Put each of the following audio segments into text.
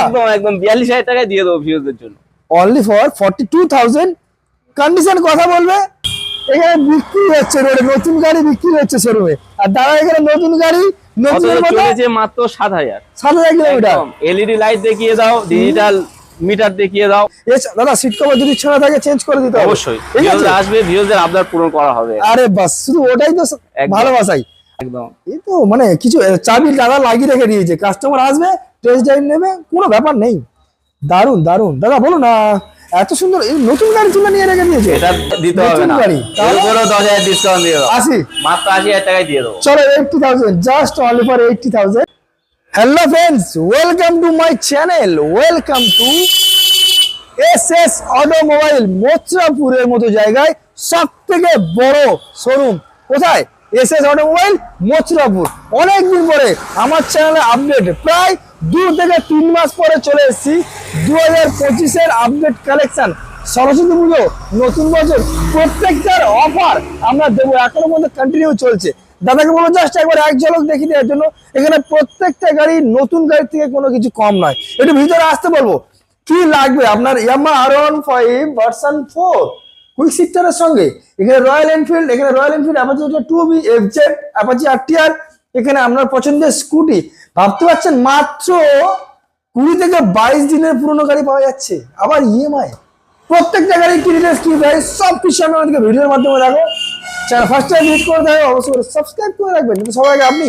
একদম একদম বিয়াল্লিশ হাজার টাকায় দিয়ে দেবো ভিউজদের জন্য। Only for forty two thousand condition কথা বলবে? এখানে বিক্রি হচ্ছে রোডে নতুন গাড়ি বিক্রি হচ্ছে শোরুমে আর দাদা এখানে নতুন গাড়ি চলেছে মাত্র সাত হাজার। সাত হাজার কিলোমিটার এলইডি লাইট দেখিয়ে দাও ডিজিটাল মিটার দেখিয়ে দাও। দাদা সিট কভার যদি ছেঁড়া থাকে চেঞ্জ করে দিতে অবশ্যই আসবে ভিউজদের আবদার পূরণ করা হবে। আরে বাস শুধু ওটাই তো ভালোবাসাই। একদম। এই তো মানে কিছু চাবি দাদা লাগিয়ে রেখে দিয়েছে। কাস্টমার আসবে টেস্ট ড্রাইভ নেবে কোনো ব্যাপার নেই। দারুণ দারুণ দাদা বলুন না এত সুন্দর এই নতুন গাড়ি তুলে নিয়ে রেখে দিয়েছে? এটা দিতে হবে না। গাড়ি। দশ হাজার ডিসকাউন্ট দিয়ে দাও। আসি মাত্র আশি হাজার টাকায় দিয়ে দেবো চলো eighty thousand just only for eighty thousand hello friends welcome to my channel welcome to S S automobile মথুরাপুরের মতো জায়গায় সব থেকে বড় শোরুম কোথায়? এস এস অটোমোবাইল মথুরাপুর অনেকদিন পরে আমার চ্যানেলে আপডেট প্রায় দু থেকে তিন মাস পরে চলে এসেছি। দু হাজার পঁচিশের আপডেট কালেকশন সরস্বতী পুজো, নতুন বছর, প্রত্যেকটার অফার আমরা দেবো। এখনও মধ্যে কন্টিনিউ চলছে। দাদাকে বলো জাস্ট একবার এক ঝলক দেখি দেওয়ার জন্য এখানে প্রত্যেকটা গাড়ি, নতুন গাড়ির থেকে কোনো কিছু কম নয়। একটু ভিতরে আসতে বলব। কি লাগবে? আপনার Yamaha R one five version four quick সিক্টারের সঙ্গে। এখানে রয়্যাল এনফিল্ড এখানে Royal Enfield Apache two B F Z Apache R এখানে আপনার পছন্দের স্কুটি ভাবতে পারছেন, মাত্র কুড়ি থেকে বাইশ দিনের পুরনো গাড়ি পাওয়া যাচ্ছে, আবার ইএমআই প্রত্যেকটা গাড়ির কি ডিটেলস কি প্রাইস সব কিছু আমি আমাদেরকে ভিডিওর মাধ্যমে রাখো চ্যানেল ফার্স্ট টাইম ভিজিট করে থাকে অবশ্যই করে সাবস্ক্রাইব করে রাখবেন। কিন্তু সবাই আপনি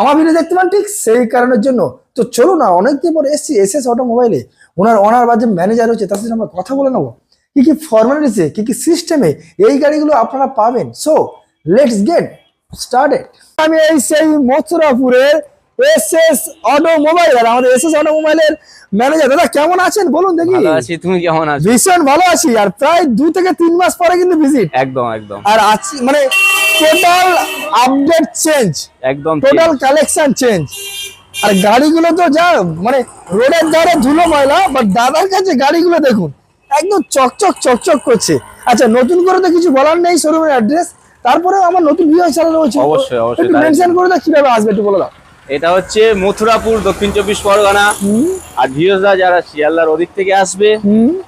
আমার ভিডিও দেখতে পান ঠিক সেই কারণের জন্য। তো চলো না, অনেকদিন পর এসছি এস এস অটোমোবাইলে। ওনার ওনার বা যে ম্যানেজার হচ্ছে, তার সাথে আমরা কথা বলে নেব। কি কি ফর্মালিটিসে কি কি সিস্টেমে এই গাড়িগুলো আপনারা পাবেন। সো লেটস গেট স্টার্টেড আমি এই সেই মথুরাপুরের এস এস আর আমাদের এস এস অটোমোবাইলের ম্যানেজার দাদা কেমন আছেন? বলুন দেখি। ভালো আছি তুমি কেমন আছো? ভীষণ ভালো আছি আর প্রায় দু থেকে তিন মাস পরে কিন্তু ভিজিট একদম একদম। আর আছি মানে টোটাল আপডেট চেঞ্জ একদম টোটাল কালেকশন চেঞ্জ আর গাড়িগুলো তো যা মানে রোডের ধারে ধুলো ময়লা বাট দাদার কাছে গাড়িগুলো দেখুন একদম চকচক চকচক করছে। আচ্ছা নতুন করে তো কিছু বলার নেই শোরুমের অ্যাড্রেস তারপরে আমার নতুন ভিডিও চালানো উচিত অবশ্যই, অবশ্যই। মেনশন করে দাও কীভাবে আসবে একটু বলে দাও। এটা হচ্ছে মথুরাপুর দক্ষিণ চব্বিশ পরগনা। আর ভিউজরা যারা শিয়ালদার ওদিক থেকে আসবে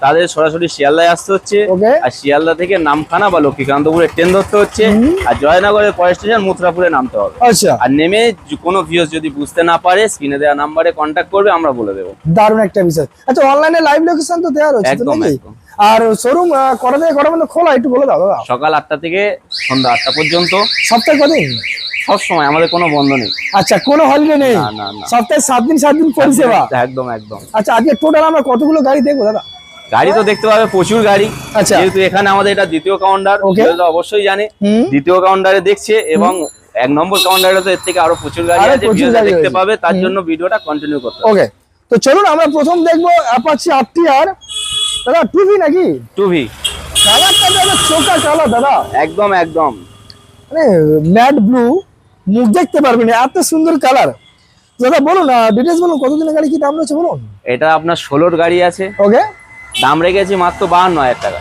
তাদের সরাসরি শিয়ালদায় আসতে হচ্ছে। আর শিয়ালদা থেকে নামখানা বা লক্ষ্মীকান্তপুরে ট্রেন ধরতে হচ্ছে। আর জয়নগরের পরে স্টেশন মথুরাপুরে নামতে হবে। আচ্ছা। আর নেমে কোনো ভিউজ যদি বুঝতে না পারে স্ক্রিনে দেওয়া নাম্বারে কন্ট্যাক্ট করবে আমরা বলে দেবো। দারুণ একটা বিষয় আচ্ছা অনলাইনে লাইভ লোকেশন তো দেওয়া রয়েছে একদম, একদম। আর শোরুম কটা থেকে কটা পর্যন্ত খোলা? একটু বলে দাও দাদা। সকাল আটটা থেকে সন্ধ্যা আটটা পর্যন্ত। সপ্তাহে কদিন? সব সময় আমাদের কোনো বন্ধ নেই। আচ্ছা কোনো হলিডে নেই। সপ্তাহে সাত দিন সাত দিন পরিষেবা? একদম একদম আচ্ছা আজকে টোটাল আমরা কতগুলো গাড়ি দেখব দাদা? গাড়ি তো দেখতে পাবে প্রচুর গাড়ি। আচ্ছা। যেহেতু এখানে আমাদের এটা দ্বিতীয় কাউন্টার. অবশ্যই জানে। দ্বিতীয় কাউন্টারে দেখছে এবং এক নম্বর কাউন্টারে তো এর থেকে আরও প্রচুর গাড়ি আছে দেখতে পাবে তার জন্য ভিডিওটা কন্টিনিউ করতে ওকে তো চলুন আমরা প্রথম দেখব অ্যাপাচি আর দাদা টুভি নাকি? Two V. কালারটা দাদা চোখা কালার দাদা। একদম একদম। মানে ম্যাট ব্লু মুখ দেখতে পারবেন না, এত সুন্দর কালার দাদা বলুন ডিটেলস বলুন কতদিনের গাড়ি কি দাম রয়েছে বলুন? এটা আপনার ষোলোর গাড়ি আছে। ওকে দাম রেখেছি মাত্র বাহান্ন হাজার টাকা।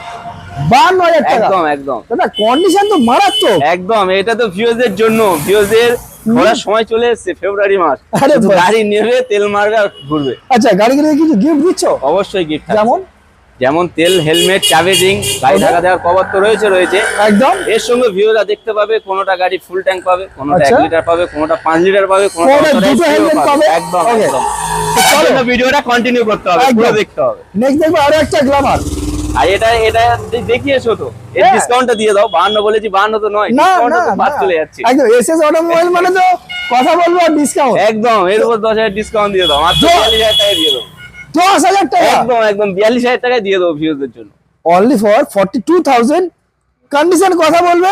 বান্ন হাজার টাকা? একদম একদম। দাদা কন্ডিশন তো মারাত্মক। একদম এটা তো ভিউজের জন্য। ভিউজের ঘোরার সময় চলে এসেছে ফেব্রুয়ারি মাস। আরে গাড়ি নেবে তেল মারবে আর ঘুরবে। আচ্ছা গাড়ি কিনে কিছু গিফট দিচ্ছ? অবশ্যই গিফট যেমন? যেমন তেল হেলমেট চাবেজিং গাড়ি ঢাকা দেওয়ার কভার তো রয়েছে রয়েছে। একদম। এর সঙ্গে ভিউরা দেখতে পাবে কোনোটা গাড়ি ফুল ট্যাঙ্ক পাবে কোনোটা এক আচ্ছা। লিটার পাবে কোনটা পাঁচ লিটার পাবে কোনোটা। একদম একদম। চলো। ভিডিওটা কন্টিনিউ করতে হবে পুরো দেখতে হবে। নেক্সট দেখব আরও একটা গ্লামার আর এটা এটা দেখিয়েছো তো। এর হ্যাঁ। ডিসকাউন্টটা দিয়ে দাও বাহান্ন বলেছি বাহান্ন তো নয় না তো বাদ চলে যাচ্ছে। একদম এসএস অটোমোবাইল মানে তো কথা বলব ডিসকাউন্ট একদম এর উপর দশ হাজার ডিসকাউন্ট দিয়ে দাও মাত্র তো- বিয়াল্লিশ হাজার টাকায় দিয়ে দেবো দশ হাজার টাকা। একদম একদম বিয়াল্লিশ হাজার টাকায় দিয়ে দেবো ভিউজদের জন্য। Only for forty two thousand condition কথা বলবে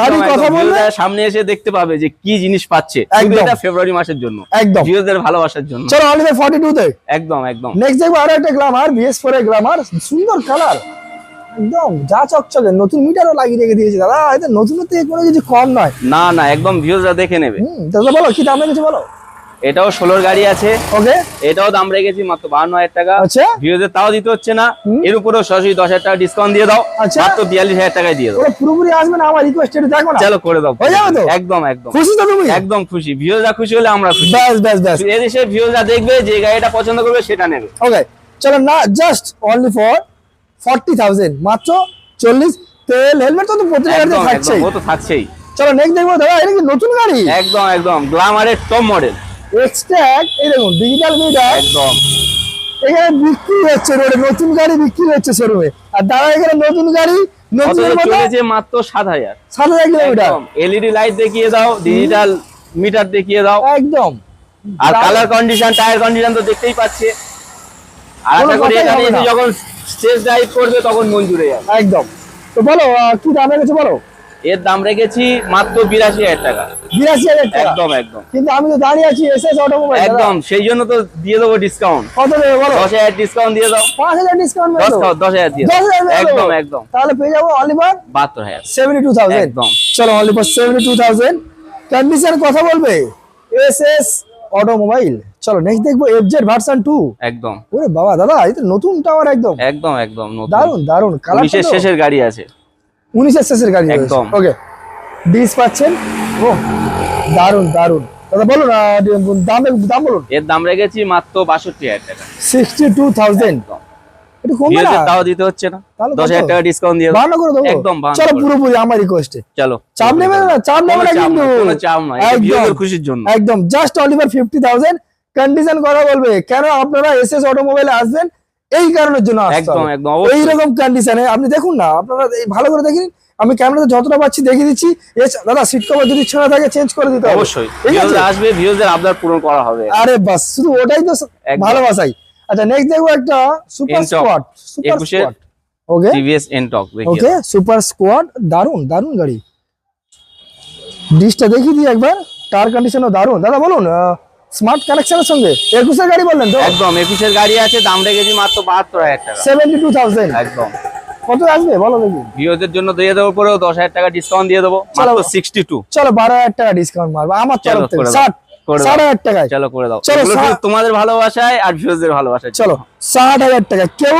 গাড়ি কথা বলবে। সামনে এসে দেখতে পাবে যে কি জিনিস পাচ্ছে। এটা ফেব্রুয়ারি মাসের জন্য। একদম। ভিউজদের ভালোবাসার জন্য। চলো অনলি ফর ফর্টি টু তে। একদম একদম। নেক্সট দেখব আরও একটা গ্লামার বিএস ফোর এর গ্লামার সুন্দর কালার একদম যা চকচকে। নতুন মিটারও লাগিয়ে রেখে দিয়েছে দাদা। এটা নতুন থেকে কোনো কিছু কম নয়। না না একদম ভিউজরা দেখে নেবে। দাদা বলো কি দাম কিছু বলো? এটাও ষোলোর গাড়ি আছে। ওকে এটাও দাম রেখেছি মাত্র বাহান্ন হাজার টাকা। আচ্ছা। ভিউজের তাও দিতে হচ্ছে না। এর উপরেও সরাসরি দশ হাজার টাকা ডিসকাউন্ট দিয়ে দাও। আচ্ছা। মাত্র বিয়াল্লিশ হাজার টাকায় দিয়ে দাও। পুরোপুরি আসবে না আমার রিকোয়েস্ট এটা দেখো চলো করে দাও। হয়ে যাবে তো? একদম একদম। খুশি তো তুমি? একদম খুশি। ভিউজরা খুশি হলে আমরা খুশি। ব্যাস ব্যাস ব্যাস। এদেশে ভিউজরা দেখবে যে গাড়িটা পছন্দ করবে সেটা নেবে। ওকে চলো না just only for forty thousand মাত্র চল্লিশ। তেল হেলমেট তো প্রত্যেক গাড়িতে থাকছেই। ও তো থাকছেই। চলো নেক্সট দেখব দাদা এটা কি নতুন গাড়ি? একদম একদম। গ্লামারের টপ মডেল এই দেখুন ডিজিটাল মিটার একদম। এখানে বিক্রি হচ্ছে রোডে নতুন গাড়ি বিক্রি হচ্ছে শোরুমে আর দাদা এখানে নতুন গাড়ি চলেছে মাত্র সাত হাজার। সাত হাজার কিলোমিটার এলইডি লাইট দেখিয়ে দাও ডিজিটাল মিটার দেখিয়ে দাও। একদম। আর। কালার কন্ডিশন টায়ার কন্ডিশন তো দেখতেই পাচ্ছে। আর আশা করি এখানে। যখন স্টেজ ড্রাইভ করবে তখন মন জুড়ে যাবে। একদম। তো বলো কি দাম গেছে বলো? এর দাম রেখেছি মাত্র বিরাশি হাজার টাকা। বিরাশি হাজার টাকা? একদম একদম। কিন্তু আমি তো দাঁড়িয়ে আছি এস এস অটোমোবাইল একদম সেই জন্য তো দিয়ে দেবো ডিসকাউন্ট কত দেবে বলো? দশ হাজার ডিসকাউন্ট দিয়ে দাও। পাঁচ হাজার ডিসকাউন্ট দশ দশ হাজার দিয়ে দাও। একদম একদম। তাহলে পেয়ে যাব অলিভার বাহাত্তর হাজার। সেভেন্টি টু থাউজেন্ড একদম। চলো অলিভার সেভেন্টি টু থাউজেন্ড কন্ডিশন কথা বলবে? এস এস অটোমোবাইল চলো নেক্সট দেখব এফ জেড ভার্সন টু একদম। ওরে বাবা দাদা এই তো নতুন টাওয়ার একদম। একদম একদম দারুণ দারুণ কালার শেষের গাড়ি আছে। শেষের গাড়ি একদম। ওকে ডিস পাচ্ছেন? ও দারুণ দারুণ দাদা বলুন দাম দাম বলুন। এর দাম রেখেছি মাত্র বাষট্টি হাজার টাকা। সিক্সটি টু থাউজেন্ড একটু কমবে না? তাও দিতে হচ্ছে না। তাহলে দশ হাজার কত? টাকা ডিসকাউন্ট দিয়ে করে একদম চলো পুরোপুরি আমার রিকোয়েস্টে চলো। চাপ নেবে না চাপ নেবে না কিন্তু। নয়, কোনো চাপ নয় ভিউয়ারদের খুশির জন্য। একদম। জাস্ট অলিভার কন্ডিশন কথা বলবে। কেন আপনারা এস এস অটোমোবাইলে আসবেন? এই কারণের জন্য একদম একদম এইরকম কন্ডিশনে আপনি দেখুন না আপনারা ভালো করে দেখেন আমি ক্যামেরাতে যতটা পাচ্ছি দেখিয়ে দিচ্ছি। দাদা সিট কভার যদি ছেঁড়া থাকে চেঞ্জ করে দিতে হবে। অবশ্যই। আসবে ভিউয়ারদের আবদার পূরণ করা হবে। আরে বাস শুধু ওটাই তো ভালোবাসাই। আচ্ছা নেক্সট দেখব একটা super squad super squad okay TVS Ntorq দেখিয়ে ওকে সুপার স্কোয়াড দারুণ দারুণ গাড়ি। ডিসটা দেখিয়ে দিই একবার। টায়ার কন্ডিশনও দারুণ দাদা বলুন স্মার্ট কানেকশনের সঙ্গে। একুশের গাড়ি বললেন তো? একদম একুশের গাড়ি আছে দাম রেখেছি মাত্র বাহাত্তর হাজার টাকা। সেভেন্টি টু থাউজেন্ড একদম। কত আসবে? বলো দেখি। জন্য দিয়ে দেবো পরেও দশ হাজার টাকা ডিসকাউন্ট দিয়ে দেবো। মাত্র সিক্সটি টু চলো বারো হাজার টাকা ডিসকাউন্ট মারবো। আমার চলো, তরফ থেকে করে দাও, ষাট চলো করে দাও। তোমাদের ভালোবাসায় আর ভিউয়ারদের ভালোবাসায়। চলো ষাট হাজার টাকা। কেউ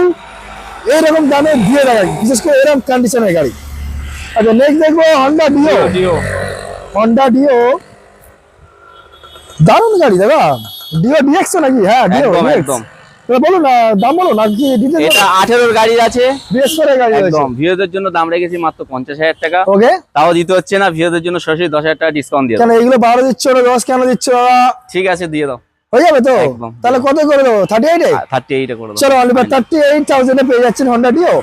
এইরকম দামে দিয়ে দেয় বিশেষ করে এরকম কন্ডিশনের গাড়ি। আচ্ছা নেক্সট দেখব হন্ডা ডিও হন্ডা ডিও দারুণ গাড়ি দাদা। ডিও ডিএক্স নাকি? হ্যাঁ ডিও একদম, একদম। না দাম বলুন আর কি এটা আঠেরোর গাড়ি আছে। বিএস করে গাড়ি রয়েছে। একদম ভিউয়ারদের জন্য দাম রেখেছি মাত্র পঞ্চাশ হাজার টাকা। ওকে। তাও দিতে হচ্ছে না ভিউয়ারদের জন্য সরাসরি দশ হাজার টাকা ডিসকাউন্ট দিয়ে দাও কেন এগুলো বারো দিচ্ছ না কেন দিচ্ছ ঠিক আছে দিয়ে দাও। হয়ে যাবে তো? তাহলে কত করে দেবো? থার্টি এইটে থার্টি এইটে করে দাও চলো অলিভার থার্টি এইট থাউজেন্ডে পেয়ে যাচ্ছেন হন্ডা ডিও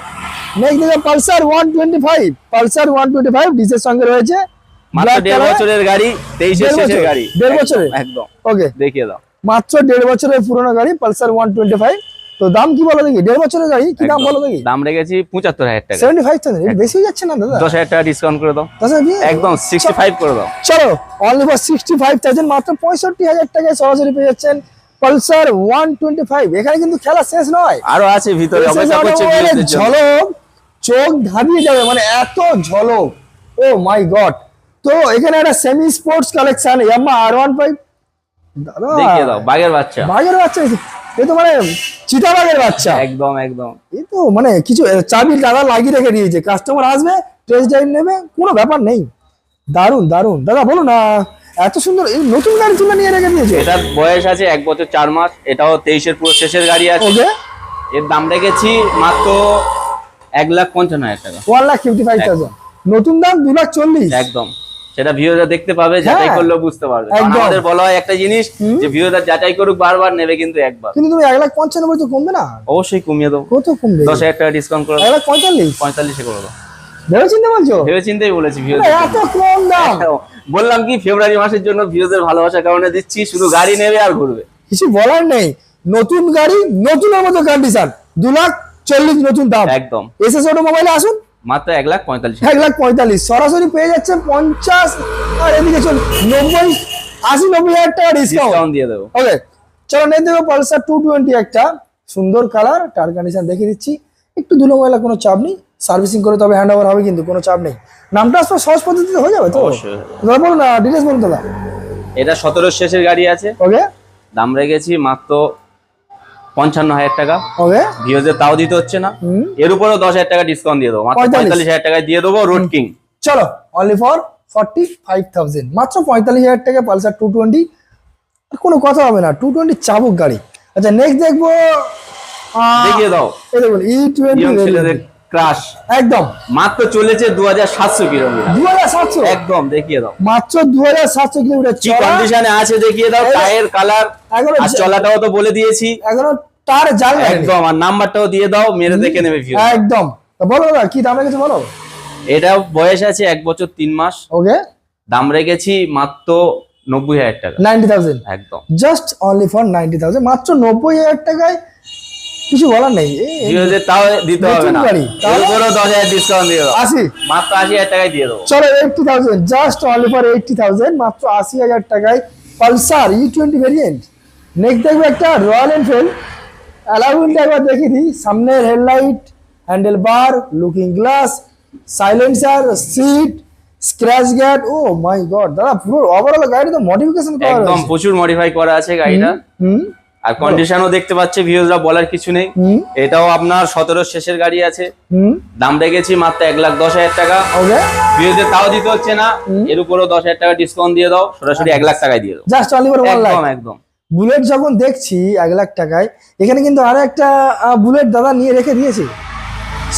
নেক্সট দেখো Pulsar one twenty five Pulsar one twenty five ডিসের সঙ্গে রয়েছে। মাত্র দেড় বছরের গাড়ি তেইশের দেড় শেষের গাড়ি। দেড় বছরের? একদম। ওকে দেখিয়ে দাও। মাত্র দেড় বছরের পুরোনো গাড়ি পালসার ওয়ান টোয়েন্টি ফাইভ তো দাম কি বলো দেখি? দেড় বছরের গাড়ি কি দাম একদম। বলো দেখি? দাম রেখেছি পঁচাত্তর হাজার টাকা। সেভেন্টি ফাইভ থাউজেন্ড বেশি যাচ্ছে না দাদা? দশ হাজার টাকা ডিসকাউন্ট করে দাও। দশ হাজার দিয়ে? একদম সিক্সটি ফাইভ করে দাও। চলো only for sixty five thousand মাত্র পঁয়ষট্টি হাজার টাকায় সরাসরি পেয়ে যাচ্ছেন পালসার ওয়ান টোয়েন্টি ফাইভ এখানে কিন্তু খেলা শেষ নয়। আরও আছে ভিতরে জন্য। ঝলক চোখ ধাবিয়ে যাবে মানে এত ঝলক। ও মাই গড তো এখানে একটা semi sports collection Yamaha R one five দাদা দেখিয়ে দাও বাঘের বাচ্চা। বাঘের বাচ্চা এ তো মানে চিতা বাঘের বাচ্চা। একদম একদম। এই তো মানে কিছু চাবি দাদা লাগিয়ে রেখে দিয়েছে কাস্টমার আসবে টেস্ট ড্রাইভ নেবে কোনো ব্যাপার নেই। দারুণ দারুণ দাদা বলুন না এত সুন্দর এই নতুন গাড়ি তুলে নিয়ে রেখে দিয়েছে। এটার বয়স আছে এক বছর চার মাস এটাও তেইশের পুরো শেষের গাড়ি আছে। এর দাম রেখেছি মাত্র এক লাখ পঞ্চান্ন হাজার টাকা। One lakh fifty five thousand নতুন দাম দু লাখ চল্লিশ। একদম। সেটা ভিউয়াররা দেখতে পাবে যাচাই হ্যাঁ। করলেও বুঝতে পারবে। আমাদের বলা হয় একটা জিনিস যে ভিউয়াররা যাচাই করুক বারবার নেবে কিন্তু একবার। কিন্তু তুমি এক লাখ পঞ্চানব্বই তো কমবে না? অবশ্যই কমিয়ে দেবো। কত কমবে? টাকা ডিসকাউন্ট করে এক দাও লাখ পঁয়তাল্লিশ। পঁয়তাল্লিশে করে দাও ভেবে চিন্তা বলছো ভেবে চিন্তেই বলেছি এত কম দাম। বললাম কি ফেব্রুয়ারি মাসের জন্য ভিউজের ভালোবাসার কারণে দিচ্ছি শুধু গাড়ি নেবে আর ঘুরবে। কিছু বলার নেই। নতুন গাড়ি নতুনের মতো কন্ডিশন দু লাখ চল্লিশ নতুন দাম। একদম। এসএস অটো মোবাইলে আসুন মাত্র এক লাখ পঁয়তাল্লিশ এক লাখ পঁয়তাল্লিশ। সরাসরি পেয়ে যাচ্ছে পঞ্চাশ আর এদিকে চল নব্বই আশি নব্বই হাজার টাকা ডিসকাউন্ট দিয়ে দেবো। ওকে চলো নিয়ে দেবো পালসার টু টোয়েন্টি একটা সুন্দর কালার টার কন্ডিশন দেখিয়ে দিচ্ছি। একটু ধুলো ময়লা কোনো চাপ নেই সার্ভিসিং করে তবে হ্যান্ড ওভার হবে কিন্তু কোনো চাপ নেই। নামটা আসলে সহজ পদ্ধতিতে হয়ে যাবে তো? অবশ্যই। দাদা বলুন না ডিটেলস বলুন দাদা। এটা সতেরো শেষের গাড়ি আছে। ওকে দাম রেখেছি মাত্র পঞ্চান্ন হাজার টাকা। ভিওজে তাও দিতে হচ্ছে না। এর উপরে দশ হাজার টাকা ডিসকাউন্ট দিয়ে দেবো। মাত্র পঁয়তাল্লিশ। হাজার টাকায় দিয়ে দেবো রোড কিং চলো only for forty five thousand মাত্র পঁয়তাল্লিশ হাজার টাকা পালসার টু টোয়েন্টি কোনো কথা হবে না টু টোয়েন্টি চাবুক গাড়ি। আচ্ছা নেক্সট দেখব দেখিয়ে দাও। এই দেখুন ই টোয়েন্টি ছেলেদের ক্রাশ। একদম। মাত্র চলেছে দু হাজার সাতশো কিলোমিটার। দু হাজার সাতশো? একদম দেখিয়ে দাও। মাত্র দু হাজার সাতশো কিলোমিটার কি কন্ডিশনে আছে দেখিয়ে দাও টায়ার কালার চলাটাও তো বলে দিয়েছি। এখনও তার জাল একদম আর নাম্বারটাও দিয়ে দাও মেরে দেখে নেবে ভিউ একদম। তা বলো কি দাম রেখেছে বলো? এটা বয়স আছে এক বছর তিন মাস। ওকে। দাম রেখেছি মাত্র নব্বই হাজার টাকা। Ninety thousand. একদম। Just only for ninety thousand. মাত্র নব্বই হাজার টাকায় কিছু বলার নেই। তাও দিতে হবে না। গাড়ি, এর দশ হাজার ডিসকাউন্ট দিয়ে দাও। আশি। মাত্র আশি হাজার টাকায় দিয়ে দেবো। চলো eighty thousand just only for eighty thousand মাত্র আশি হাজার টাকায় Pulsar E twenty variant next দেখব একটা রয়্যাল এনফিল্ড অ্যালাউন্ডটা একবার দেখিয়ে দিই। সামনের headlight handle bar looking glass silencer seat scratch গ্যাট oh my God দাদা পুরো ওভারঅল গাড়ি তো মডিফিকেশন করা একদম প্রচুর মডিফাই করা আছে গাড়িটা। হুম। আর কন্ডিশনও দেখতে পাচ্ছে ভিউজরা বলার কিছু নেই। এটাও আপনার সতেরো শেষের গাড়ি আছে। দাম রেখেছি মাত্র এক লাখ দশ হাজার টাকা। ওকে। ভিউজে তাও দিতে হচ্ছে না। এর উপরেও দশ হাজার টাকা ডিসকাউন্ট দিয়ে দাও। সরাসরি এক লাখ টাকায় দিয়ে দাও। Just only for one lakh একদম একদম। বুলেট যখন দেখছি এক লাখ টাকায় এখানে কিন্তু আরও একটা বুলেট দাদা নিয়ে রেখে দিয়েছে।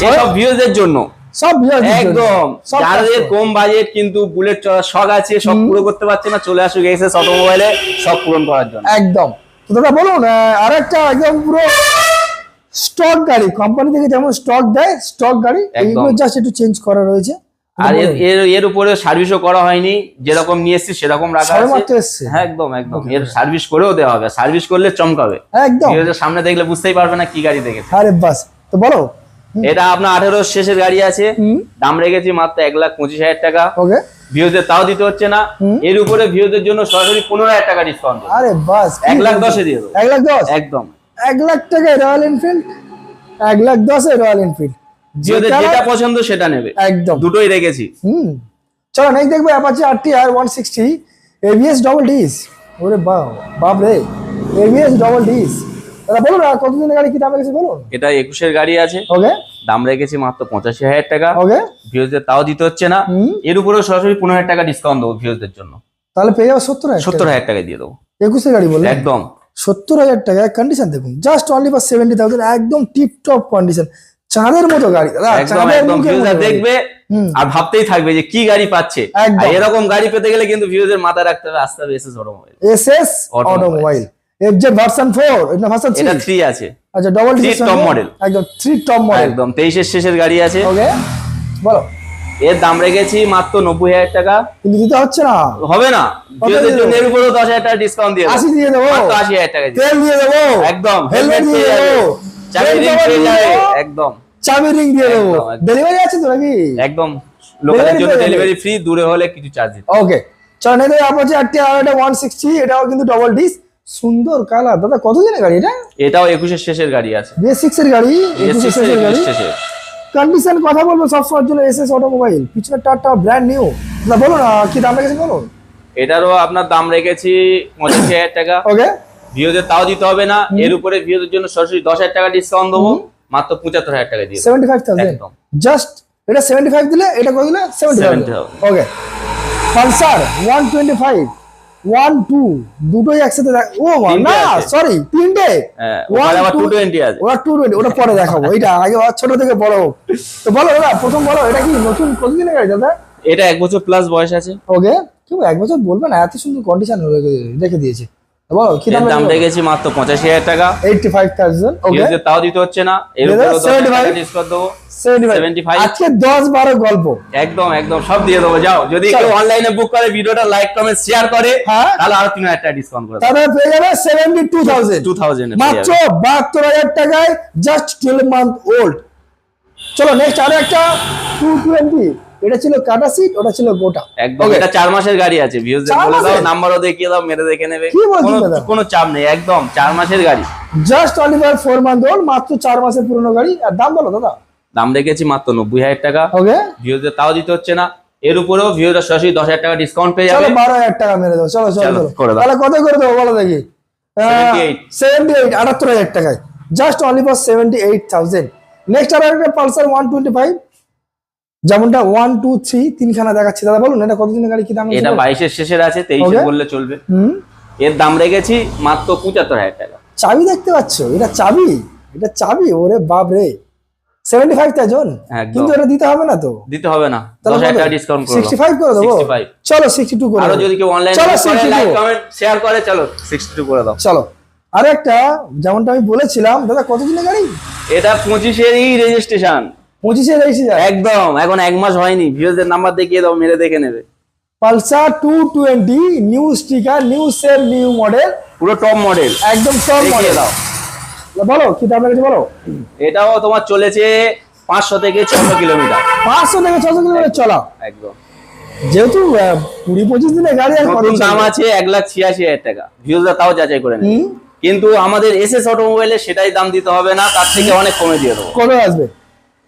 এসব ভিউজের জন্য। সব। একদম। সব যাদের। কম বাজেট কিন্তু বুলেট চলার শখ আছে সব পুরো করতে পারছে না চলে আসুক এসএস অটোমোবাইলে সব পূরণ করার জন্য। একদম। দাদা বলুন আর একটা একদম পুরো স্টক গাড়ি কোম্পানি থেকে যেমন স্টক দেয় স্টক গাড়ি। এইগুলো জাস্ট একটু চেঞ্জ করা রয়েছে। আর এর এর উপরে সার্ভিসও করা হয়নি যেরকম নিয়ে এসেছি সেরকম রাখা আছে। হ্যাঁ একদম একদম। এর সার্ভিস করেও দেওয়া হবে। সার্ভিস করলে চমকাবে। একদম। সামনে দেখলে বুঝতেই পারবে না কি গাড়ি দেখেছে। আরে বাস। তো বলো। এটা আপনার আঠেরো শেষের গাড়ি আছে। দাম রেখেছি মাত্র এক লাখ পঁচিশ হাজার টাকা। ওকে ভিউজের তাও দিতে হচ্ছে না। এর উপরে ভিউজের জন্য সরাসরি পনেরো হাজার টাকা ডিসকাউন্ট আরে বাস এক লাখ দশে দিয়ে দেবো। এক লাখ দশ? একদম। এক লাখ টাকায় রয়্যাল এনফিল্ড এক লাখ দশে রয়্যাল এনফিল্ড যেটা পছন্দ সেটা নেবে। একদম। দুটোই রেখেছি। হুম। চলো নেক্সট দেখব Apache R one sixty double disc ওরে বাপ বাপ রে। ডবল ডিস দাদা বলুন কতদিনের গাড়ি কি দাম বলুন এটা একুশের গাড়ি আছে। ওকে দাম রেখেছি মাত্র পঁচাশি হাজার টাকা। ওকে ভিউজদের তাও দিতে হচ্ছে না। এর উপরেও সরাসরি পনেরো হাজার টাকা ডিসকাউন্ট দেবো ভিউজদের জন্য। তাহলে পেয়ে যাব সত্তর হাজার সত্তর হাজার টাকা দিয়ে দেবো। একুশে গাড়ি বললেন? একদম। সত্তর হাজার টাকায় কন্ডিশন দেখুন। Just only for seventy thousand একদম টিপ টপ কন্ডিশন চাঁদের মতো গাড়ি। দেখবে আর ভাবতেই থাকবে যে কি গাড়ি পাচ্ছে। এরকম গাড়ি পেতে গেলে কিন্তু ভিউজের মাথায় রাখতে হবে আসতে হবে S S automobile S S automobile F Z version four না ভার্সন থ্রি এটা থ্রি আছে। আচ্ছা ডবল Three top model। একদম থ্রি টপ মডেল একদম তেইশের শেষের গাড়ি আছে। ওকে বলো। এর দাম রেখেছি মাত্র নব্বই হাজার টাকা। কিন্তু দিতে হচ্ছে না। হবে না। জন্য এর উপরেও দশ হাজার টাকা ডিসকাউন্ট দিয়ে আশি দেবো দিয়ে দেবো। মাত্র আশি হাজার টাকা তেল দিয়ে দেবো। একদম হেলমেট দিয়ে দেবো। চাবি পেয়ে দিয়ে দেবো। একদম। চাবি রিং দিয়ে দেবো। ডেলিভারি আছে তো নাকি? একদম লোকালের জন্য ডেলিভারি ফ্রি দূরে হলে কিছু চার্জ দিতে ওকে চলো নেই আপনার আটটি আর এটা ওয়ান সিক্সটি এটাও কিন্তু ডবল ডিস সুন্দর কালার। দাদা কত দিনের গাড়ি এটা? এটাও একুশের শেষের গাড়ি আছে। বিএস সিক্স এর গাড়ি একুশে BS6 এর শেষের গাড়ি। কন্ডিশন কথা বলব সবসময়ের জন্য এস এস অটোমোবাইল পিছনের টারটা ব্র্যান্ড নিউ না বলো না কি দাম রেখেছে বলুন? এটারও আপনার দাম রেখেছি পঁচাশি হাজার টাকা। ওকে ভিওদের তাও দিতে হবে না। এর উপরে ভিওদের জন্য সরাসরি দশ হাজার টাকা ডিসকাউন্ট দেবো। মাত্র পঁচাত্তর হাজার টাকা দিয়ে সেভেন্টি ফাইভ থাউজেন্ড জাস্ট এটা সেভেন্টি ফাইভ দিলে এটা কত দিলে seventy five 70,000 okay Pulsar one twenty five one two দুটোই একসাথে ও না সরি তিনটে? ওরা টু টোয়েন্টি ওটা পরে দেখাবো এটা আগে ছোট থেকে বড়। তো বলো দাদা প্রথম বলো এটা কি নতুন কতদিনের গাড়ি দাদা? এটা এক বছর প্লাস বয়স আছে। ওকে কেউ এক বছর বলবে না এত সুন্দর কন্ডিশন রেখে দিয়েছে। বলো কি দাম দাম রেখেছি মাত্র পঁচাশি হাজার টাকা। এইটটি ফাইভ থাউজেন্ড ওকে তাও দিতে হচ্ছে না। এর উপরে 75 ডিসকাউন্ট দেবো। 75 আজকে দশ বারো গল্প। একদম একদম সব দিয়ে দেবো যাও। যদি কেউ অনলাইনে বুক করে ভিডিওটা লাইক কমেন্ট শেয়ার করে হ্যাঁ। তাহলে আরও তিন হাজার টাকা ডিসকাউন্ট করে তাহলে পেয়ে যাবে seventy two thousand two thousand মাত্র বাহাত্তর হাজার টাকায় জাস্ট টুয়েলভ মান্থ ওল্ড চলো নেক্সট আরও একটা টু টোয়েন্টি এটা ছিল কাটা সিট ওটা ছিল গোটা। একদম এটা চার মাসের গাড়ি আছে ভিউজ বলে দাও নাম্বারও দেখিয়ে দাও মেরে দেখে নেবে। কোনো- কোনো চাপ নেই একদম চার মাসের গাড়ি। Just only for four month old মাত্র চার মাসের পুরনো গাড়ি। আর দাম বলো দাদা। দাম রেখেছি মাত্র নব্বই হাজার টাকা। ওকে ভিউজদের তাও দিতে হচ্ছে না। এর উপরেও ভিউটা সরাসরি দশ হাজার টাকা ডিসকাউন্ট পেয়ে যাবে। বারো হাজার টাকা মেরে দাও চলো চলো চলো, চলো। করে দাও। তাহলে কত করে দেবো বলো দেখি? 78 সেভেন্টি এইট আটাত্তর হাজার টাকায়। Just only for seventy eight thousand next আর একটা পালসার ওয়ান টোয়েন্টি ফাইভ যেমনটা ওয়ান টু থ্রি তিনখানা দেখাচ্ছি। দাদা বলুন এটা কতদিনের গাড়ি? কি দাম এটা বাইশের শেষের আছে তেইশে. বললে চলবে। এর দাম রেখেছি মাত্র পঁচাত্তর হাজার টাকা। চাবি দেখতে পাচ্ছ? এটা চাবি? এটা চাবি? ওরে বাপ রে সেভেন্টি ফাইভ। কিন্তু এটা দিতে হবে না তো? দিতে হবে না। দশ হাজার টাকা ডিসকাউন্ট করে সিক্সটি ফাইভ করে দেবো? চলো সিক্সটি টু করে দেবো। যদি কেউ অনলাইন চলো করে 62 শেয়ার করে চলো সিক্সটি টু করে দাও। চলো। আর একটা যেমনটা আমি বলেছিলাম দাদা কত দিনের গাড়ি? এটা পঁচিশেরই রেজিস্ট্রেশন পঁচিশে যায়। একদম এখন এক মাস হয়নি ভিউজের নাম্বার দেখিয়ে দাও মেরে দেখে নেবে। Pulsar two twenty new sticker new sale new model পুরো টপ মডেল একদম দেখিয়ে মডেল দাও। বলো কি দাম লেগেছে বলো? এটাও তোমার চলেছে পাঁচশো থেকে ছশো কিলোমিটার। পাঁচশো থেকে ছশো কিলোমিটার চলা। একদম। যেহেতু কুড়ি পঁচিশ দিনের গাড়ি আর কত দাম আছে এক লাখ ছিয়াশি হাজার টাকা। ভিউজরা তাও যাচাই করে নেবে। কিন্তু আমাদের এস এস অটোমোবাইলে সেটাই দাম দিতে হবে না তার থেকে অনেক কমে দিয়ে দেবো। কবে আসবে?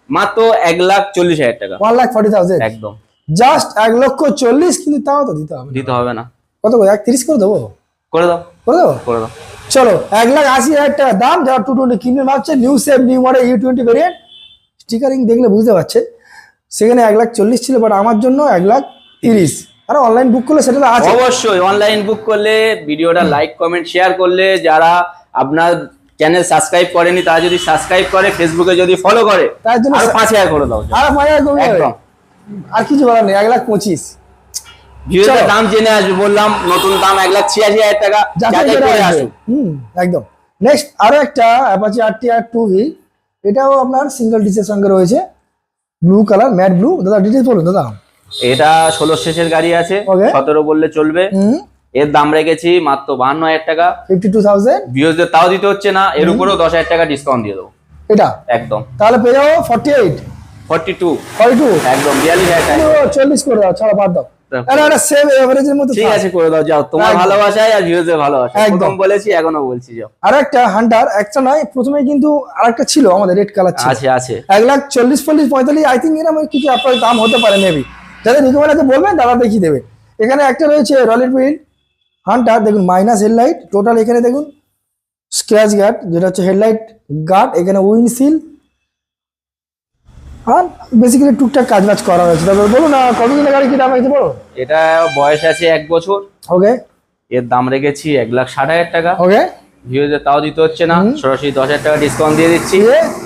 মাত্র এক লাখ চল্লিশ হাজার টাকা। ওয়ান লাখ ফর্টি থাউজেন্ড একদম। জাস্ট এক লক্ষ চল্লিশ কিন্তু তাও তো দিতে হবে দিতে হবে না। কত করে? এক তিরিশ করে দেবো? করে দাও। করে দেবো? করে দাও। চলো এক লাখ আশি হাজার টাকা দাম যারা টু টোয়েন্টি কিনবে ভাবছে new save new model U twenty variant stickering দেখলে বুঝতে পারছেন সেখানে এক লাখ চল্লিশ ছিল বাট আমার জন্য এক লাখ তিরিশ। আর অনলাইন বুক করলে সেটা আছে। অবশ্যই অনলাইন বুক করলে ভিডিওটা লাইক কমেন্ট শেয়ার করলে যারা আপনার চ্যানেল সাবস্ক্রাইব করেনি তারা যদি সাবস্ক্রাইব করে ফেসবুকে যদি ফলো করে তার জন্য আর পাঁচ হাজার করে দাও। আর মজা কমে যাবে। একদম। আর কিছু বলার নেই এক লাখ পঁচিশ। দাম জেনে আসবে বললাম নতুন দাম এক লাখ ছিয়াশি হাজার টাকা যাচাই করে করে আসুন। হুম একদম। নেক্সট আরও একটা Apache R T R two V এটাও আপনার সিঙ্গেল ডিসের সঙ্গে রয়েছে। ব্লু কালার ম্যাট ব্লু দাদা ডিটেলস বলুন দাদা। এটা ষোলো শেষের গাড়ি আছে. সতেরো বললে চলবে। হুম। এর দাম রেখেছি মাত্র বাহান্ন হাজার টাকা। ফিফটি টু থাউজেন্ড ভিউজদের তাও দিতে হচ্ছে না এর উপরেও দশ হাজার টাকা ডিসকাউন্ট দিয়ে দেবো। এটা? একদম। তাহলে পেয়ে যাব forty eight forty two forty two একদম বিয়াল্লিশ হাজার টাকা। চল্লিশ করে দাও ছাড়া বাদ দাও। ঠিক আছে করে দাও যাও। তোমার। ভালোবাসায় আর ভিউজের ভালোবাসা একদম। বলেছি এখনও বলছি যাও। আর একটা হান্টার একটা নয় প্রথমে কিন্তু আরেকটা ছিল আমাদের রেড কালার আছে আছে। এক লাখ চল্লিশ চল্লিশ পঁয়তাল্লিশ আই থিঙ্ক এরকম কিছু আপনার দাম হতে পারে মেবি যাদের বলবেন দাদা দেখিয়ে দেবে। এখানে একটা রয়েছে রয়্যাল এনফিল্ড হান্টার দেখুন মাইনাস হেডলাইট টোটাল এখানে দেখুন স্ক্র্যাচ গার্ড যেটা হচ্ছে হেডলাইট গার্ড এখানে উইন্ডশিল আর বেসিক্যালি টুকটাক কাজ বাজ করা হয়েছে। তারপর বলুন না কতদিনের গাড়ি কি দাম হয়েছে বলো এটা বয়স আছে এক বছর। ওকে এর দাম রেখেছি এক লাখ ষাট হাজার টাকা। ওকে ভিউজের তাও দিতে হচ্ছে না। সরাসরি দশ হাজার টাকা ডিসকাউন্ট দিয়ে দিচ্ছি।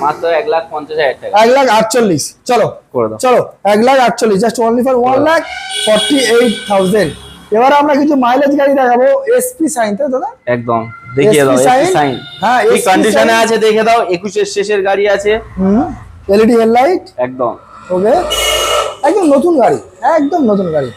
মাত্র এক লাখ পঞ্চাশ হাজার টাকা। এক লাখ আটচল্লিশ। চলো। করে দাও। চলো এক লাখ আটচল্লিশ just only for one lakh forty eight thousand এবার আমরা কিছু মাইলেজ গাড়ি দেখাবো এসপি সাইন তো দাদা? একদম। দেখিয়ে দাও sign? সাইন হ্যাঁ, এই কন্ডিশনে আছে দেখে দাও একুশের শেষের গাড়ি আছে। হুম এলইডি হেডলাইট একদম। ওকে। একদম নতুন গাড়ি একদম নতুন গাড়ি।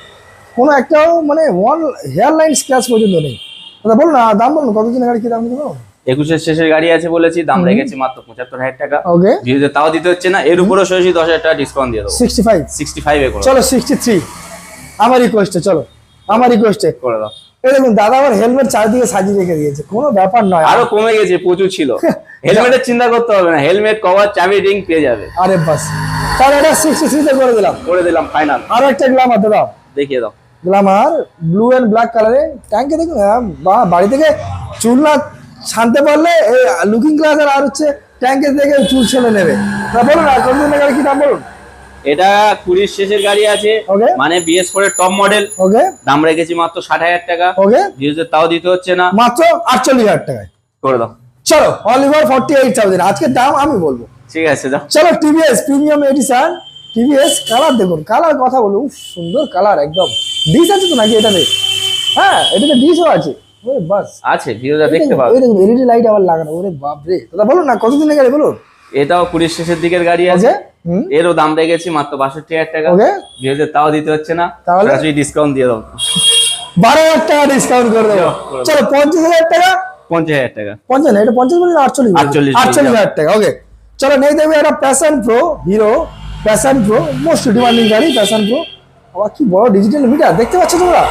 কোনো একটাও মানে ওয়ান হেয়ার লাইন স্ক্র্যাচ পর্যন্ত নেই। দাদা বলুন না দাম বলুন কত দিনের গাড়ি কি দাম দিবো একুশের শেষের গাড়ি আছে বলেছি দাম রেখেছি মাত্র পঁচাত্তর হাজার টাকা। ওকে। তাও দিতে হচ্ছে না এর উপরেও সরাসরি দশ হাজার টাকা ডিসকাউন্ট দিয়ে দেবো। সিক্সটি ফাইভ সিক্সটি ফাইভে চলো সিক্সটি থ্রি আমার রিকোয়েস্টে চলো। আমার রিকোয়েস্টে করে দাও। এই দেখুন দাদা আমার হেলমেট চারিদিকে সাজিয়ে রেখে দিয়েছে কোনো ব্যাপার নয়। আরও কমে গেছে প্রচুর ছিল। হেলমেটের চিন্তা করতে হবে না হেলমেট কভার চাবি রিং পেয়ে যাবে। আরে বাস। তাহলে এটা সিক্সটি থ্রিতে করে দিলাম। করে দিলাম ফাইনাল আরও একটা গ্লামার দাদা। দেখিয়ে দাও। গ্লামার ব্লু অ্যান্ড ব্ল্যাক কালারে ট্যাঙ্কে দেখুন আহ, বা- বাড়ি থেকে চুল না ছানতে পারলে এই লুকিং গ্লাস আর হচ্ছে ট্যাঙ্কে থেকে চুল ছেলে নেবে। তা বলুন আর কোন দিনের কি দাম বলুন? এটা কুড়ির শেষের গাড়ি আছে. মানে বিএস ফোর এর টপ মডেল ওকে। দাম রেখেছি মাত্র ষাট হাজার টাকা। ওকে। ভিউজের তাও দিতে হচ্ছে না। মাত্র আটচল্লিশ হাজার টাকায়। করে দাও। চলো অলিভার ফর্টি এইট থাউজেন্ড আজকের দাম আমি বলব। ঠিক আছে দাও চলো TVS premium edition TVS colour দেখুন। কালার কথা বলুন। সুন্দর কালার একদম। ডিস আছে তো নাকি এটাতে? হ্যাঁ এটাতে ডিসও আছে। ওরে বাস। আছে ভিউজা দেখতে পাবে। দেখুন এলইডি লাইট আবার লাগানো। ওরে বাপ রে দাদা বলুন না কতদিনের গাড়ি বলুন? এটাও কুড়ির শেষের দিকের গাড়ি আছে। এরও দাম রেখেছি মাত্র বাষট্টি হাজার টাকা। ওকে। ভিউজের তাও দিতে হচ্ছে না তাহলে? ডিসকাউন্ট দিয়ে দাও। বারো হাজার টাকা ডিসকাউন্ট করে দেবো। চলো পঞ্চাশ হাজার টাকা? পঞ্চাশ হাজার টাকা। পঞ্চাশ এটা পঞ্চাশ আটচল্লিশ বলি? 48 আটচল্লিশ হাজার টাকা ওকে। চলো নেই দেখবে একটা Passion Pro Hero Passion Pro most demanding গাড়ি প্যাশন প্রো আবার কি বড় ডিজিটাল মিটার দেখতে পাচ্ছ তোমরা?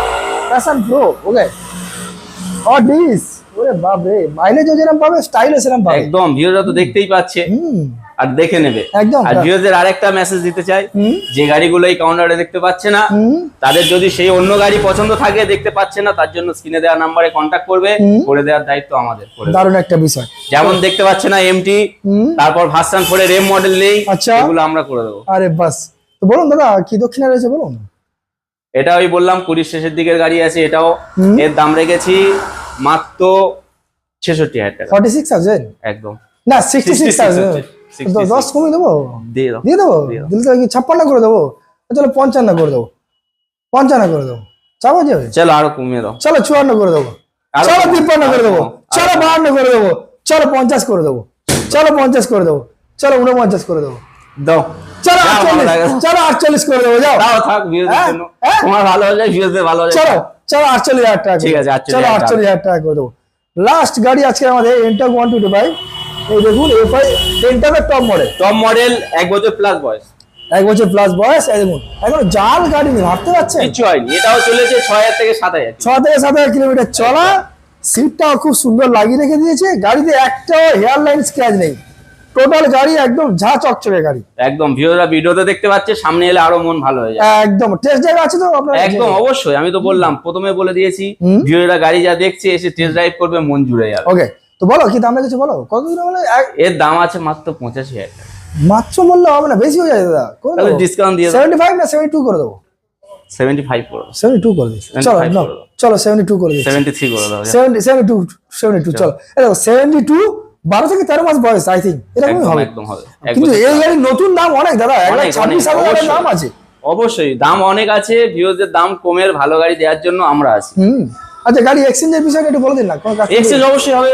প্যাশন প্রো ওকে। ডিস ওরে বাপ রে মাইলেজও যেরকম পাবে স্টাইলও সেরকম পাবে। একদম তো দেখতেই পাচ্ছে। আর দেখে নেবে। একদম আর ভিউজের আরেকটা মেসেজ দিতে চাই যে গাড়িগুলো এই কাউন্টারে দেখতে পাচ্ছে না তাদের যদি সেই অন্য গাড়ি পছন্দ থাকে দেখতে পাচ্ছে না তার জন্য স্ক্রিনে দেওয়া নাম্বারে কন্ট্যাক্ট করবে করে দেওয়ার দায়িত্ব আমাদের দারুণ একটা বিষয়। যেমন দেখতে পাচ্ছে না এমটি তারপর ভার্সন ফোর রেম মডেল নেই আচ্ছা। এগুলো আমরা করে দেবো। আরে বাস। তো বলুন দাদা কি দক্ষিণা রয়েছে বলুন? এটা ওই বললাম কুড়ি শেষের দিকের গাড়ি আছে এটাও এর দাম রেখেছি মাত্র ছেষট্টি হাজার টাকা। ফর্টি সিক্স থাউজেন্ড একদম। না সিক্সটি সিক্স থাউজেন্ড দশ কমিয়ে দেবো? দিয়ে দেবো? দিলে তো ছাপ্পান্ন করে দেবো? চলো পঞ্চান্ন করে দেবো। পঞ্চান্ন করে দেবো। চাপা যাবে চলো আরও কমিয়ে দাও। চলো চুয়ান্ন করে দেবো। চলো তিপ্পান্ন করে দেবো। চলো বাহান্ন করে দেবো। চলো পঞ্চাশ করে দেবো। চলো পঞ্চাশ করে দেবো। চলো উনপঞ্চাশ করে দেবো। দাও। চলো আটচল্লিশ। চলো আটচল্লিশ করে দেবো যাও। দাও থাক হ্যাঁ, ভালো যায় ভালো চলো। চলো আটচল্লিশ হাজার টাকা ঠিক আছে, চলো আটচল্লিশ হাজার টাকা করে দেবো। লাস্ট গাড়ি আজকে আমাদের এন্টার ওয়ান টোয়েন্টি ফাইভ এই দেখুন এফআই এন্টারের টপ মডেল টপ মডেল এক বছর প্লাস বয়স। এক বছর প্লাস বয়স দেখুন এখন জাল গাড়ি ভাবতে পারছেন? কিচ্ছু হয়নি এটাও চলেছে ছয় হাজার থেকে সাত হাজার। ছ থেকে সাত হাজার কিলোমিটার চলা। সিটটাও খুব সুন্দর লাগিয়ে রেখে দিয়েছে। গাড়িতে একটাও হেয়ার লাইন স্ক্র্যাচ নেই। টোটাল গাড়ি একদম ঝা চকচকে গাড়ি। একদম ভিউরা ভিডিওতে দেখতে পাচ্ছে সামনে এলে আরও মন ভালো হয়ে যায় একদম টেস্ট ড্রাইভ আছে তো আপনার একদম অবশ্যই আমি তো বললাম প্রথমে বলে দিয়েছি ভিউরা গাড়ি যা দেখছে এসে টেস্ট ড্রাইভ করবে মন জুড়ে যাবে। ওকে তো বলো কি দামটা কিছু বলো? কত দিন বলে এর দাম আছে মাত্র পঁচাশি হাজার টাকা। মাত্র বললে হবে না বেশি হয়ে যায় দাদা। তাহলে ডিসকাউন্ট দিয়ে সেভেন্টি ফাইভ না সেভেন্টি টু করে দেবো? সেভেন্টি ফাইভ করে সেভেন্টি টু করে দিচ্ছি। চলো 75। চলো সেভেন্টি টু করে দিচ্ছি। সেভেন্টি থ্রি করে দাও। Seventy seventy two seventy two চলো। এই দেখো সেভেন্টি টু বারো থেকে তেরো মাস বয়স আই থিঙ্ক এরকমই হবে। একদম হবে। কিন্তু এই গাড়ির নতুন দাম অনেক দাদা এক লাখ ছাব্বিশ অবশ্যই। দাম আছে। অবশ্যই দাম অনেক আছে দাম কমের ভালো গাড়ি দেওয়ার জন্য আমরা আছি। আচ্ছা গাড়ি এক্সচেঞ্জের বিষয়টা একটু বলে দিন না এক্সচেঞ্জ অবশ্যই হবে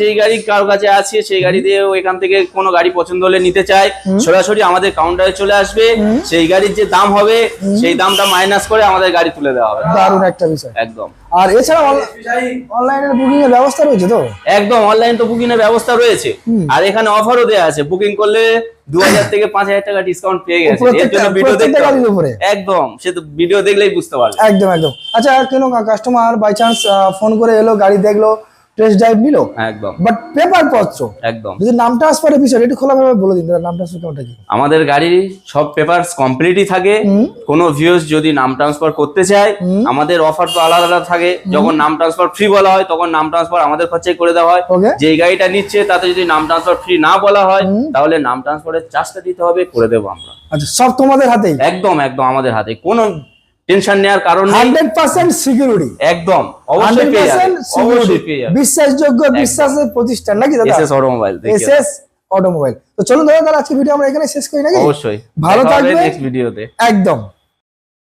যেই গাড়ি কারোর কাছে আছে সেই গাড়ি দিয়ে এখান থেকে কোনো গাড়ি পছন্দ হলে নিতে চায়। সরাসরি আমাদের কাউন্টারে চলে আসবে সেই গাড়ির যে দাম হবে সেই দামটা মাইনাস করে আমাদের গাড়ি তুলে দেওয়া হবে। দারুণ একটা বিষয়। একদম। আর এছাড়া অনলাইনের বুকিং এর ব্যবস্থা রয়েছে তো? একদম অনলাইন তো বুকিং এর ব্যবস্থা রয়েছে। আর এখানে অফারও দেওয়া আছে। বুকিং করলে দু হাজার থেকে পাঁচ হাজার টাকা ডিসকাউন্ট পেয়ে গেছে। এর জন্য ভিডিও দেখতে উপরে? একদম সে তো ভিডিও দেখলেই বুঝতে পারবে। একদম একদম। আচ্ছা কেন কাস্টমার বাই চান্স ফোন করে এলো গাড়ি দেখল? টেস্ট ড্রাইভ নিল একদম। বাট পেপার পত্র। একদম। যদি নাম ট্রান্সফারের বিষয় একটু খোলাভাবে বলে দিন দাদা নাম ট্রান্সফার কেমনটা কি? আমাদের গাড়ির সব পেপার কমপ্লিটই থাকে। কোনো ভিউজ যদি নাম ট্রান্সফার করতে চায় আমাদের অফার তো আলাদা আলাদা থাকে। যখন নাম ট্রান্সফার ফ্রি বলা হয় তখন নাম ট্রান্সফার আমাদের খরচায় করে দেওয়া হয়। যে গাড়িটা নিচ্ছে তাতে যদি নাম ট্রান্সফার ফ্রি না বলা হয় তাহলে নাম ট্রান্সফারের চার্জটা দিতে হবে করে দেবো আমরা। আচ্ছা সব তোমাদের হাতেই? একদম একদম আমাদের হাতে কোনো টেনশন নেওয়ার কারণ নেই। Hundred percent security. একদম অবশ্যই পেয়ে যাবে অবশ্যই পেয়ে যাবে। বিশ্বাসযোগ্য বিশ্বাসের প্রতিষ্ঠান নাকি দাদা? SS automobile S S automobile. তো চলুন দাদা তাহলে আজকে ভিডিও আমরা এখানে শেষ করি নাকি? অবশ্যই। ভালো থাকবে। নেক্সট ভিডিওতে একদম।